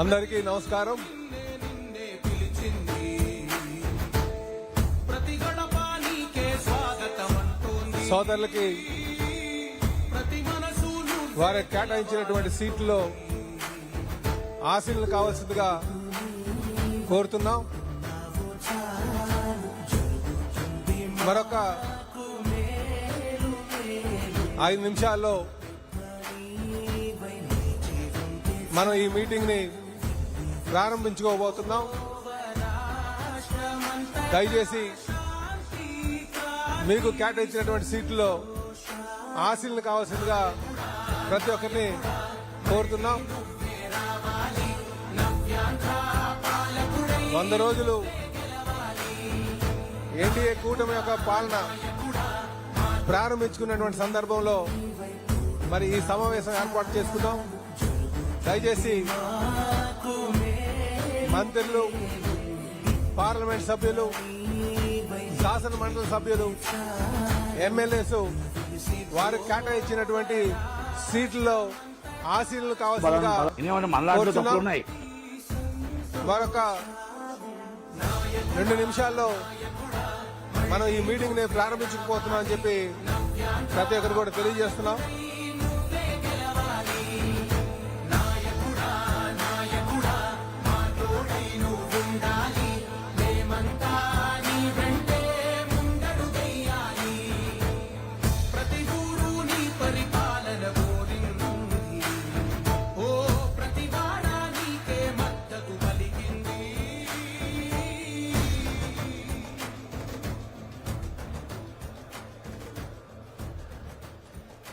అందరికీ నమస్కారం. సోదరులకి వారి కేటాయించినటువంటి సీట్లో ఆశీనులు కావాల్సిందిగా కోరుతున్నాం. మరొక ఐదు నిమిషాల్లో మనం ఈ మీటింగ్ని ప్రారంభించుకోబోతున్నాం. దయచేసి మీకు కేటాయించినటువంటి సీట్లో ఆశీలను కావాల్సిందిగా ప్రతి ఒక్కరిని కోరుతున్నాం. వంద రోజులు ఎన్డీఏ కూటమి యొక్క పాలన ప్రారంభించుకున్నటువంటి సందర్భంలో మరి ఈ సమావేశం ఏర్పాటు చేసుకుందాం. దయచేసి మంత్రులు పార్లమెంట్ సభ్యులు శాసన మండలి సభ్యులు ఎమ్మెల్యేస్ వారు కేటాయించినటువంటి సీట్లలో ఆశీనులు. తప్పులు ఉన్నాయి. మరొక రెండు నిమిషాల్లో మనం ఈ మీటింగ్ని ప్రారంభించకపోతున్నాం అని చెప్పి ప్రతి ఒక్కరు కూడా తెలియజేస్తున్నాం.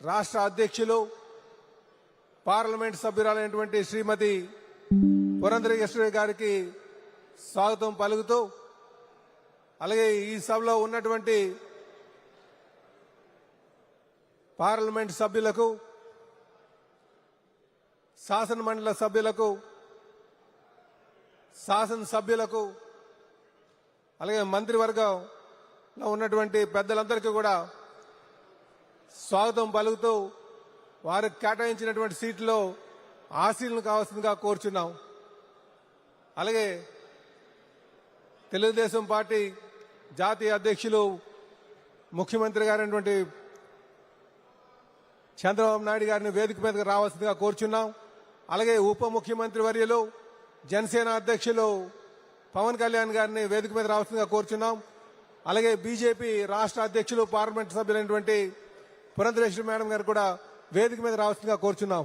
రాష్ట్ర అధ్యక్షులు పార్లమెంట్ సభ్యురాలైనటువంటి శ్రీమతి పురంధరేశ్వరి గారికి స్వాగతం పలుకుతూ అలాగే ఈ సభలో ఉన్నటువంటి పార్లమెంట్ సభ్యులకు శాసనమండలి సభ్యులకు శాసన సభ్యులకు అలాగే మంత్రివర్గంలో ఉన్నటువంటి పెద్దలందరికీ కూడా స్వాగతం పలుకుతూ వారికి కేటాయించినటువంటి సీట్లో ఆశీలను కావాల్సిందిగా కోరుచున్నాం. అలాగే తెలుగుదేశం పార్టీ జాతీయ అధ్యక్షులు ముఖ్యమంత్రి గారైనటువంటి చంద్రబాబు నాయుడు గారిని వేదిక మీదకి రావాల్సిందిగా కోరుచున్నాం. అలాగే ఉప ముఖ్యమంత్రి వర్యులు జనసేన అధ్యక్షులు పవన్ కళ్యాణ్ గారిని వేదిక మీద రావాల్సిందిగా కోరుచున్నాం. అలాగే బీజేపీ రాష్ట్ర అధ్యక్షులు పార్లమెంట్ సభ్యులైనటువంటి పురంధరేశ్వరి మేడం గారు కూడా వేదిక మీద రావాల్సిందిగా కోరుచున్నాం.